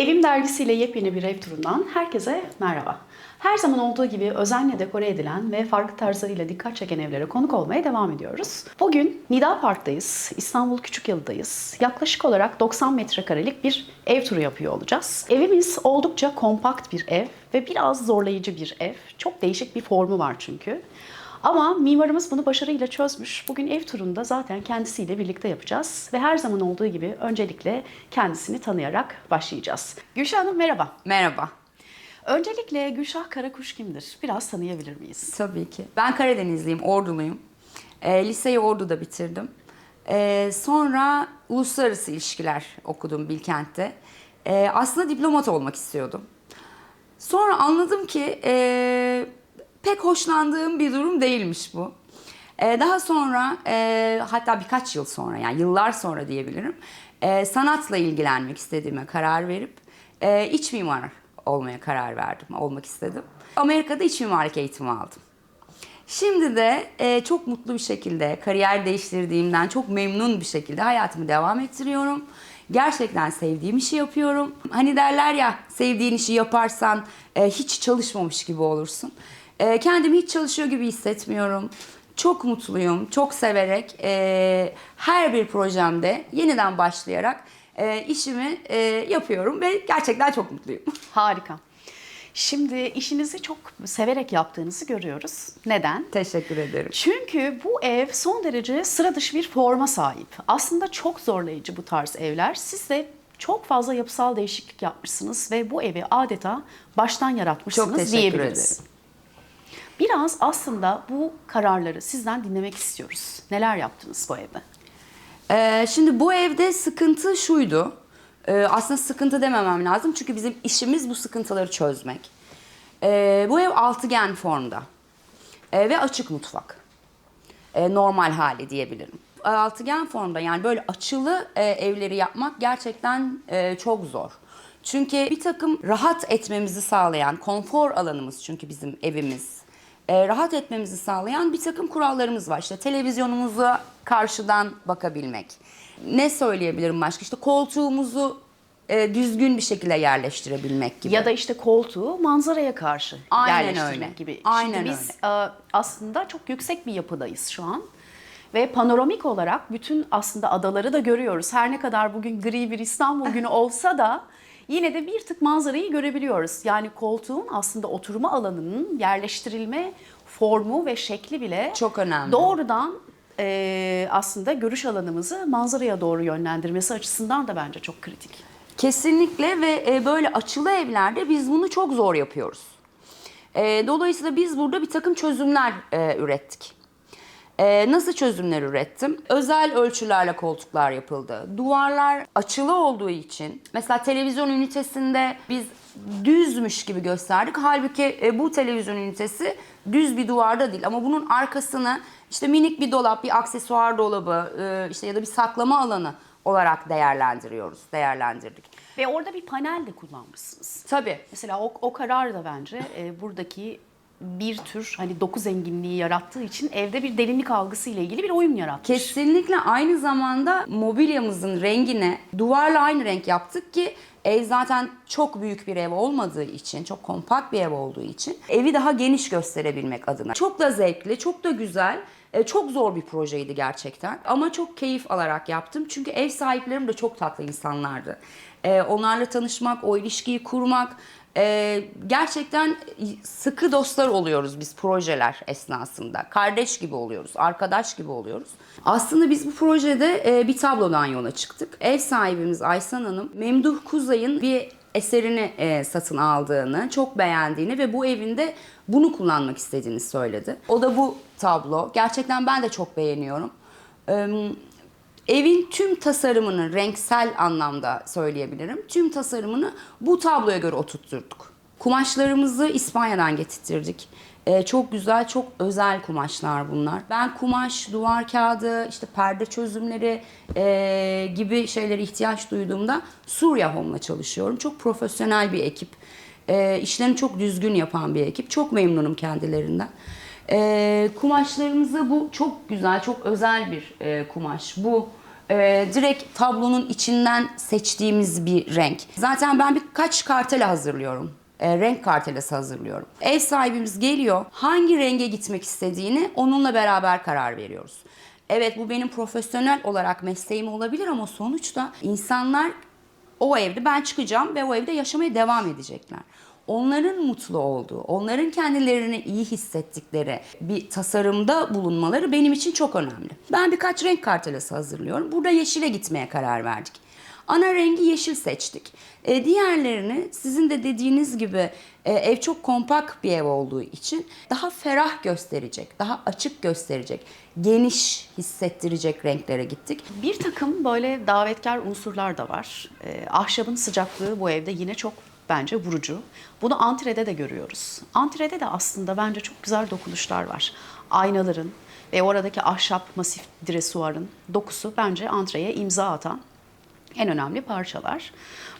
Evim dergisiyle yepyeni bir ev turundan herkese merhaba. Her zaman olduğu gibi özenle dekore edilen ve farklı tarzlarıyla dikkat çeken evlere konuk olmaya devam ediyoruz. Bugün Nida Park'tayız, İstanbul Küçükyalı'dayız. Yaklaşık olarak 90 metrekarelik bir ev turu yapıyor olacağız. Evimiz oldukça kompakt bir ev ve biraz zorlayıcı bir ev. Çok değişik bir formu var çünkü. Ama mimarımız bunu başarıyla çözmüş. Bugün ev turunda zaten kendisiyle birlikte yapacağız. Ve her zaman olduğu gibi öncelikle kendisini tanıyarak başlayacağız. Gülşah Hanım merhaba. Merhaba. Öncelikle Gülşah Karakuş kimdir? Biraz tanıyabilir miyiz? Tabii ki. Ben Karadenizliyim, Orduluyum. E, liseyi Ordu'da bitirdim. E, sonra uluslararası ilişkiler okudum Bilkent'te. E, aslında diplomat olmak istiyordum. Sonra anladım ki e, pek hoşlandığım bir durum değilmiş bu. E, daha sonra e, hatta birkaç yıl sonra yani yıllar sonra diyebilirim e, sanatla ilgilenmek istediğime karar verip e, iç mimar olmaya karar verdim, olmak istedim. Amerika'da iç mimarlık eğitimi aldım. Şimdi de çok mutlu bir şekilde kariyer değiştirdiğimden çok memnun bir şekilde hayatımı devam ettiriyorum. Gerçekten sevdiğim işi yapıyorum. Hani derler ya sevdiğin işi yaparsan hiç çalışmamış gibi olursun. E, kendimi hiç çalışıyor gibi hissetmiyorum. Çok mutluyum, çok severek e, her bir projemde yeniden başlayarak e, işimi e, yapıyorum ve gerçekten çok mutluyum. Harika. Şimdi işinizi çok severek yaptığınızı görüyoruz. Neden? Teşekkür ederim. Çünkü bu ev son derece sıra dışı bir forma sahip. Aslında çok zorlayıcı bu tarz evler. Siz de çok fazla yapısal değişiklik yapmışsınız ve bu evi adeta baştan yaratmışsınız Çok teşekkür diyebiliriz. ederim. Biraz aslında bu kararları sizden dinlemek istiyoruz. Neler yaptınız bu evde? Ee, şimdi bu evde sıkıntı şuydu. Ee, aslında sıkıntı dememem lazım çünkü bizim işimiz bu sıkıntıları çözmek. Ee, bu ev altıgen formda Ee, ve açık mutfak. Ee, normal hali diyebilirim. Altıgen formda yani böyle açılı e, evleri yapmak gerçekten e, çok zor. Çünkü bir takım rahat etmemizi sağlayan, konfor alanımız çünkü bizim evimiz. E, rahat etmemizi sağlayan bir takım kurallarımız var. İşte televizyonumuza karşıdan bakabilmek. Ne söyleyebilirim başka? İşte koltuğumuzu e, düzgün bir şekilde yerleştirebilmek gibi. Ya da işte koltuğu manzaraya karşı Aynen yerleştirmek öyle. gibi. Aynen Şimdi biz e, aslında çok yüksek bir yapıdayız şu an. Ve panoramik olarak bütün aslında adaları da görüyoruz. Her ne kadar bugün gri bir İstanbul günü olsa da yine de bir tık manzarayı görebiliyoruz. Yani koltuğun aslında oturma alanının yerleştirilme formu ve şekli bile Çok önemli. Doğrudan e, aslında görüş alanımızı manzaraya doğru yönlendirmesi açısından da bence çok kritik. Kesinlikle ve e, böyle açılı evlerde biz bunu çok zor yapıyoruz. E, dolayısıyla biz burada bir takım çözümler e, ürettik. E, nasıl çözümler ürettim? Özel ölçülerle koltuklar yapıldı. Duvarlar açılı olduğu için mesela televizyon ünitesinde biz düzmüş gibi gösterdik. Halbuki e, bu televizyon ünitesi düz bir duvarda değil ama bunun arkasını işte minik bir dolap, bir aksesuar dolabı e, işte ya da bir saklama alanı olarak değerlendiriyoruz, değerlendirdik. Ve orada bir panel de kullanmışsınız. Tabii. Mesela o, o karar da bence e, buradaki bir tür hani doku zenginliği yarattığı için evde bir derinlik algısı ile ilgili bir oyun yaratmış. Kesinlikle aynı zamanda mobilyamızın rengine duvarla aynı renk yaptık ki ev zaten çok büyük bir ev olmadığı için, çok kompakt bir ev olduğu için evi daha geniş gösterebilmek adına. Çok da zevkli, çok da güzel. e, Çok zor bir projeydi gerçekten ama çok keyif alarak yaptım. Çünkü ev sahiplerim de çok tatlı insanlardı. E, Onlarla tanışmak, o ilişkiyi kurmak, e, gerçekten sıkı dostlar oluyoruz biz projeler esnasında. Kardeş gibi oluyoruz, arkadaş gibi oluyoruz. Aslında biz bu projede e, bir tablodan yola çıktık. Ev sahibimiz Aysan Hanım, Memduh Kuzay'ın bir eserini e, satın aldığını, çok beğendiğini ve bu evinde bunu kullanmak istediğini söyledi. O da bu tablo. Gerçekten ben de çok beğeniyorum. Ee, Evin tüm tasarımını renksel anlamda söyleyebilirim. Tüm tasarımını bu tabloya göre oturtturduk. Kumaşlarımızı İspanya'dan getirttirdik. Ee, çok güzel, çok özel kumaşlar bunlar. Ben kumaş, duvar kağıdı, işte perde çözümleri e, gibi şeylere ihtiyaç duyduğumda Surya Home'la çalışıyorum. Çok profesyonel bir ekip. E, işlerini çok düzgün yapan bir ekip. Çok memnunum kendilerinden. E, kumaşlarımızı bu çok güzel, çok özel bir e, kumaş. Bu e, direkt tablonun içinden seçtiğimiz bir renk. Zaten ben birkaç kartela hazırlıyorum. E, renk kartelası hazırlıyorum. Ev sahibimiz geliyor. Hangi renge gitmek istediğini onunla beraber karar veriyoruz. Evet bu benim profesyonel olarak mesleğim olabilir ama sonuçta insanlar o evde ben çıkacağım ve o evde yaşamaya devam edecekler. Onların mutlu olduğu, onların kendilerini iyi hissettikleri bir tasarımda bulunmaları benim için çok önemli. Ben birkaç renk kartelası hazırlıyorum. Burada yeşile gitmeye karar verdik. Ana rengi yeşil seçtik. E, diğerlerini sizin de dediğiniz gibi e, ev çok kompakt bir ev olduğu için daha ferah gösterecek, daha açık gösterecek, geniş hissettirecek renklere gittik. Bir takım böyle davetkar unsurlar da var. Ee, ahşabın sıcaklığı bu evde yine çok bence vurucu. Bunu antrede de görüyoruz. Antrede de aslında bence çok güzel dokunuşlar var. Aynaların ve oradaki ahşap masif dresuarın dokusu bence antreye imza atan en önemli parçalar.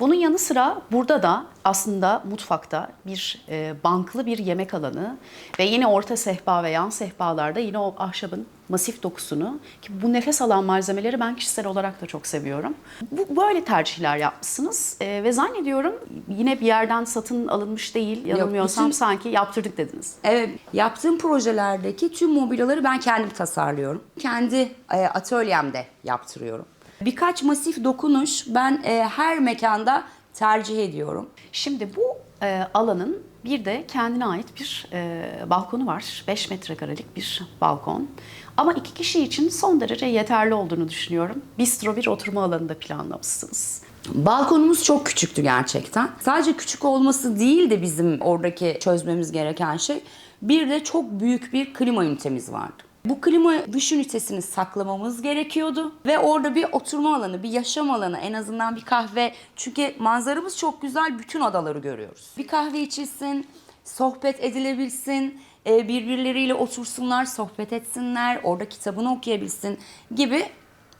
Bunun yanı sıra burada da aslında mutfakta bir e, banklı bir yemek alanı ve yine orta sehpa ve yan sehpalarda yine o ahşabın masif dokusunu ki bu nefes alan malzemeleri ben kişisel olarak da çok seviyorum. Bu böyle tercihler yapmışsınız E, ve zannediyorum yine bir yerden satın alınmış değil yanılmıyorsam bütün- sanki yaptırdık dediniz. Evet, yaptığım projelerdeki tüm mobilyaları ben kendim tasarlıyorum. Kendi e, atölyemde yaptırıyorum. Birkaç masif dokunuş ben e, her mekanda tercih ediyorum. Şimdi bu e, alanın bir de kendine ait bir e, balkonu var. 5 metrekarelik bir balkon. Ama iki kişi için son derece yeterli olduğunu düşünüyorum. Bistro bir oturma alanı da planlamışsınız. Balkonumuz çok küçüktü gerçekten. Sadece küçük olması değil de bizim oradaki çözmemiz gereken şey. Bir de çok büyük bir klima ünitemiz vardı. Bu klima dış ünitesini saklamamız gerekiyordu. Ve orada bir oturma alanı, bir yaşam alanı, en azından bir kahve. Çünkü manzaramız çok güzel, bütün adaları görüyoruz. Bir kahve içilsin, sohbet edilebilsin, e, birbirleriyle otursunlar, sohbet etsinler, orada kitabını okuyabilsin gibi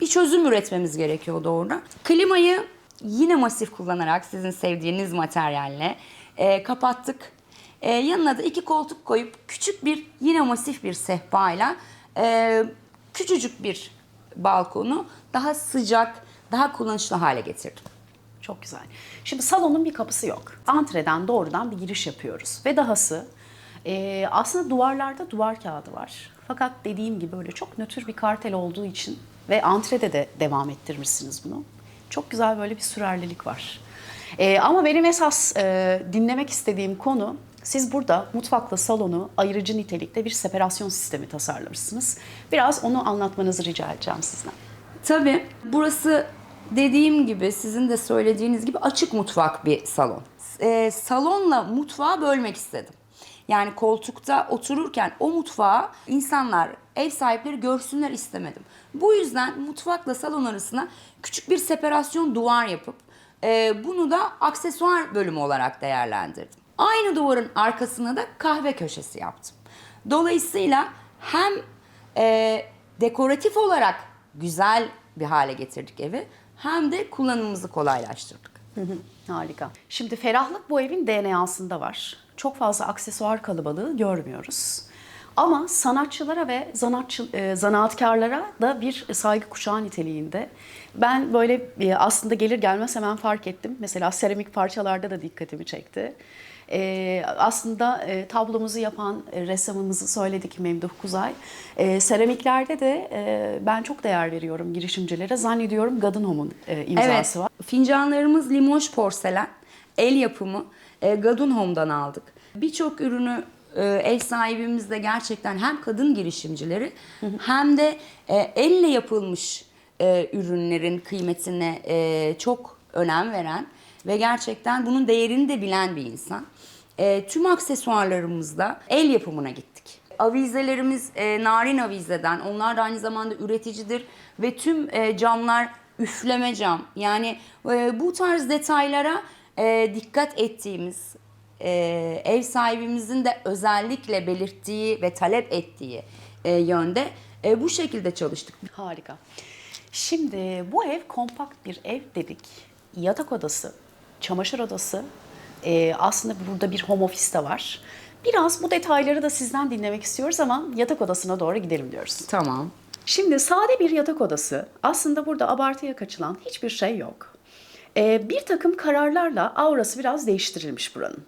bir çözüm üretmemiz gerekiyordu orada. Klimayı yine masif kullanarak sizin sevdiğiniz materyalle kapattık. E, yanına da iki koltuk koyup küçük bir yine masif bir sehpayla e, küçücük bir balkonu daha sıcak, daha kullanışlı hale getirdim. Çok güzel. Şimdi salonun bir kapısı yok. Antreden doğrudan bir giriş yapıyoruz. Ve dahası e, aslında duvarlarda duvar kağıdı var. Fakat dediğim gibi öyle çok nötr bir kartel olduğu için ve antrede de devam ettirmişsiniz bunu. Çok güzel böyle bir sürerlilik var. E, ama benim esas e, dinlemek istediğim konu siz burada mutfakla salonu ayırıcı nitelikte bir separasyon sistemi tasarlamışsınız. Biraz onu anlatmanızı rica edeceğim sizden. Tabii burası dediğim gibi sizin de söylediğiniz gibi açık mutfak bir salon. Ee, salonla mutfağı bölmek istedim. Yani koltukta otururken o mutfağı insanlar, ev sahipleri görsünler istemedim. Bu yüzden mutfakla salon arasına küçük bir separasyon duvar yapıp e, bunu da aksesuar bölümü olarak değerlendirdim. Aynı duvarın arkasına da kahve köşesi yaptım. Dolayısıyla hem e, dekoratif olarak güzel bir hale getirdik evi hem de kullanımımızı kolaylaştırdık. Harika. Şimdi ferahlık bu evin DNA'sında var. Çok fazla aksesuar kalabalığı görmüyoruz. Ama sanatçılara ve zanatçı, e, zanaatkarlara da bir saygı kuşağı niteliğinde. Ben böyle e, aslında gelir gelmez hemen fark ettim. Mesela seramik parçalarda da dikkatimi çekti. E, aslında e, tablomuzu yapan e, ressamımızı söyledik Memduh Kuzay. E, seramiklerde de e, ben çok değer veriyorum girişimcilere. Zannediyorum Gadunhom'un e, imzası Evet, var. fincanlarımız Limoges porselen, el yapımı e, Gadun Home'dan aldık. Birçok ürünü e, ev sahibimiz de gerçekten hem kadın girişimcileri hem de e, elle yapılmış e, ürünlerin kıymetine e, çok önem veren ve gerçekten bunun değerini de bilen bir insan. E, tüm aksesuarlarımızda el yapımına gittik. Avizelerimiz e, narin avizeden, onlar da aynı zamanda üreticidir ve tüm e, camlar üfleme cam. Yani e, bu tarz detaylara e, dikkat ettiğimiz, e, ev sahibimizin de özellikle belirttiği ve talep ettiği e, yönde e, bu şekilde çalıştık. Harika. Şimdi bu ev kompakt bir ev dedik. Yatak odası, çamaşır odası, e, aslında burada bir home office de var. Biraz bu detayları da sizden dinlemek istiyoruz ama yatak odasına doğru gidelim diyoruz. Tamam. Şimdi sade bir yatak odası. Aslında burada abartıya kaçılan hiçbir şey yok. Ee, bir takım kararlarla aurası biraz değiştirilmiş buranın.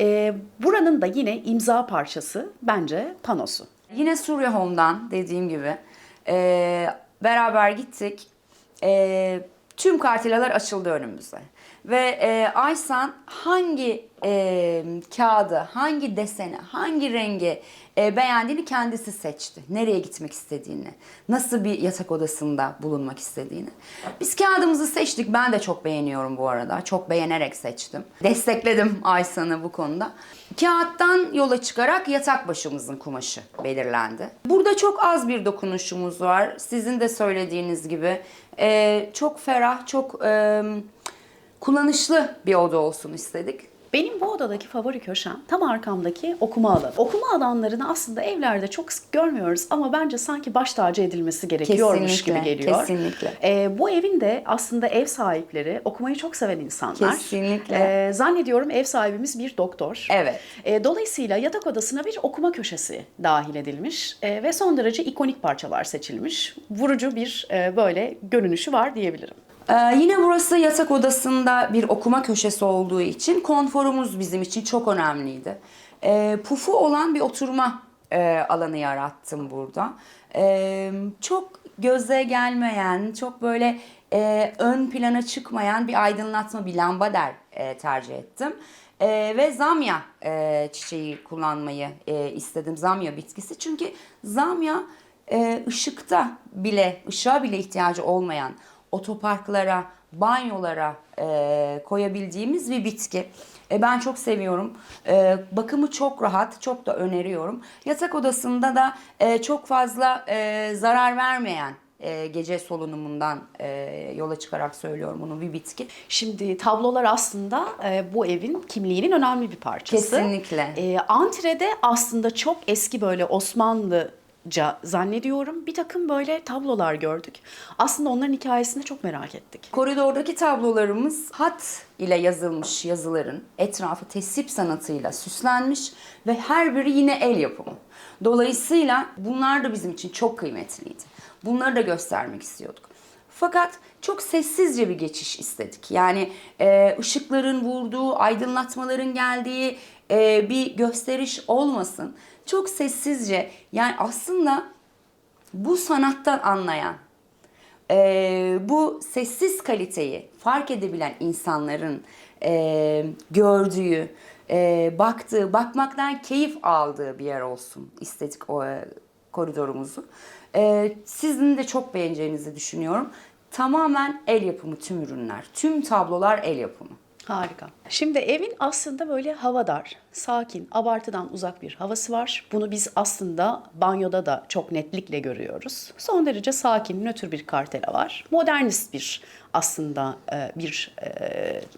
Ee, buranın da yine imza parçası bence panosu. Yine Surya Home'dan dediğim gibi e, beraber gittik. E, tüm kartilalar açıldı önümüze. Ve e, Aysan hangi e, kağıdı, hangi deseni, hangi rengi e, beğendiğini kendisi seçti. Nereye gitmek istediğini, nasıl bir yatak odasında bulunmak istediğini. Biz kağıdımızı seçtik. Ben de çok beğeniyorum bu arada. Çok beğenerek seçtim. Destekledim Aysan'ı bu konuda. Kağıttan yola çıkarak yatak başımızın kumaşı belirlendi. Burada çok az bir dokunuşumuz var. Sizin de söylediğiniz gibi e, çok ferah, çok e, kullanışlı bir oda olsun istedik. Benim bu odadaki favori köşem tam arkamdaki okuma alanı. Okuma alanlarını aslında evlerde çok sık görmüyoruz ama bence sanki baş tacı edilmesi gerekiyormuş Kesinlikle, gibi geliyor. kesinlikle. Ee, bu evin de aslında ev sahipleri okumayı çok seven insanlar. Kesinlikle. Ee, zannediyorum ev sahibimiz bir doktor. Evet. Ee, dolayısıyla yatak odasına bir okuma köşesi dahil edilmiş Ee, ve son derece ikonik parçalar seçilmiş. Vurucu bir e, böyle görünüşü var diyebilirim. Ee, yine burası yatak odasında bir okuma köşesi olduğu için konforumuz bizim için çok önemliydi. Ee, pufu olan bir oturma e, alanı yarattım burada. Ee, çok göze gelmeyen, çok böyle e, ön plana çıkmayan bir aydınlatma, bir lambader e, tercih ettim. Ee, ve zamya e, çiçeği kullanmayı e, istedim. Zamya bitkisi. Çünkü zamya e, ışıkta bile, ışığa bile ihtiyacı olmayan otoparklara, banyolara e, koyabildiğimiz bir bitki. E, ben çok seviyorum. E, bakımı çok rahat, çok da öneriyorum. Yatak odasında da e, çok fazla e, zarar vermeyen e, gece solunumundan e, yola çıkarak söylüyorum bunu bir bitki. Şimdi tablolar aslında e, bu evin kimliğinin önemli bir parçası. Kesinlikle. E, antrede aslında çok eski böyle Osmanlıca zannediyorum bir takım böyle tablolar gördük. Aslında onların hikayesini çok merak ettik. Koridordaki tablolarımız hat ile yazılmış yazıların etrafı tesip sanatıyla süslenmiş ve her biri yine el yapımı. Dolayısıyla bunlar da bizim için çok kıymetliydi. Bunları da göstermek istiyorduk. Fakat çok sessizce bir geçiş istedik. Yani e, ışıkların vurduğu, aydınlatmaların geldiği e, bir gösteriş olmasın. Çok sessizce yani aslında bu sanattan anlayan, e, bu sessiz kaliteyi fark edebilen insanların e, gördüğü, e, baktığı, bakmaktan keyif aldığı bir yer olsun istedik o e, koridorumuzu. E, sizin de çok beğeneceğinizi düşünüyorum. Tamamen el yapımı tüm ürünler, tüm tablolar el yapımı. Harika. Şimdi evin aslında böyle havadar, sakin, abartıdan uzak bir havası var. Bunu biz aslında banyoda da çok netlikle görüyoruz. Son derece sakin, nötr bir kartela var. Modernist bir aslında e, bir e,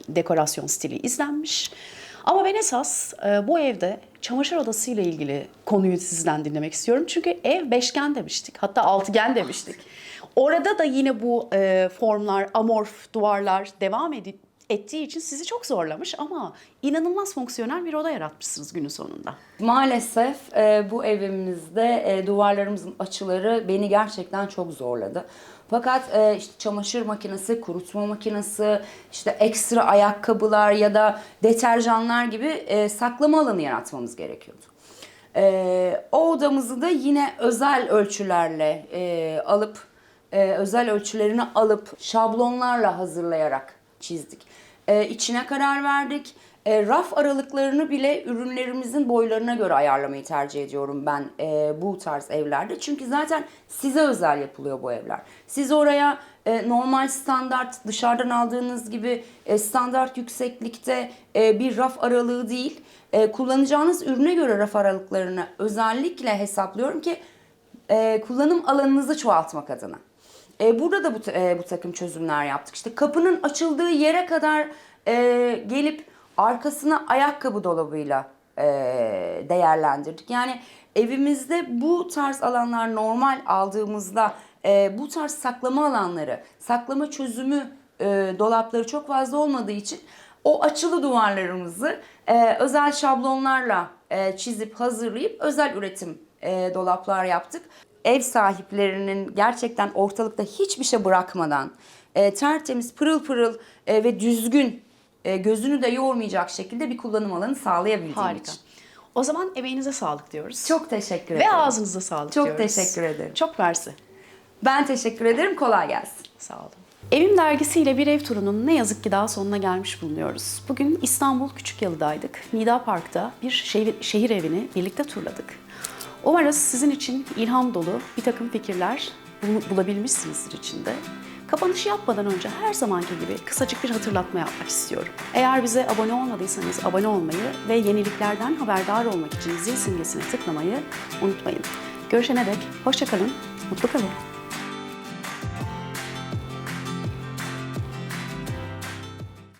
dekorasyon stili izlenmiş. Ama ben esas e, bu evde çamaşır odası ile ilgili konuyu sizden dinlemek istiyorum. Çünkü ev beşgen demiştik, hatta altıgen demiştik. Orada da yine bu formlar, amorf duvarlar devam edip ettiği için sizi çok zorlamış ama inanılmaz fonksiyonel bir oda yaratmışsınız günün sonunda. Maalesef e, bu evimizde e, duvarlarımızın açıları beni gerçekten çok zorladı. Fakat e, işte çamaşır makinesi, kurutma makinesi, işte ekstra ayakkabılar ya da deterjanlar gibi e, saklama alanı yaratmamız gerekiyordu. E, o odamızı da yine özel ölçülerle e, alıp e, özel ölçülerini alıp şablonlarla hazırlayarak çizdik. E, içine karar verdik. E, raf aralıklarını bile ürünlerimizin boylarına göre ayarlamayı tercih ediyorum ben e, bu tarz evlerde. Çünkü zaten size özel yapılıyor bu evler. Siz oraya e, normal standart dışarıdan aldığınız gibi e, standart yükseklikte e, bir raf aralığı değil. E, kullanacağınız ürüne göre raf aralıklarını özellikle hesaplıyorum ki e, kullanım alanınızı çoğaltmak adına. E, burada da bu, e, bu takım çözümler yaptık. İşte kapının açıldığı yere kadar e, gelip arkasına ayakkabı dolabıyla e, değerlendirdik. Yani evimizde bu tarz alanlar normal aldığımızda e, bu tarz saklama alanları, saklama çözümü e, dolapları çok fazla olmadığı için o açılı duvarlarımızı e, özel şablonlarla e, çizip hazırlayıp özel üretim e, dolaplar yaptık. Ev sahiplerinin gerçekten ortalıkta hiçbir şey bırakmadan e, tertemiz, pırıl pırıl e, ve düzgün e, gözünü de yormayacak şekilde bir kullanım alanı sağlayabildiğim Harika. için. O zaman emeğinize sağlık diyoruz. Çok teşekkür Ve ederim. ağzınıza sağlık Çok diyoruz. teşekkür ederim. Çok mersi. Ben teşekkür ederim. Kolay gelsin. Sağ olun. Evim dergisiyle bir ev turunun ne yazık ki daha sonuna gelmiş bulunuyoruz. Bugün İstanbul Küçükyalı'daydık. Nida Park'ta bir şehir, şehir evini birlikte turladık. Umarız sizin için ilham dolu bir takım fikirler bul- bulabilmişsinizdir içinde. Kapanışı yapmadan önce her zamanki gibi kısacık bir hatırlatma yapmak istiyorum. Eğer bize abone olmadıysanız abone olmayı ve yeniliklerden haberdar olmak için zil simgesine tıklamayı unutmayın. Görüşene dek hoşçakalın, mutlu kalın.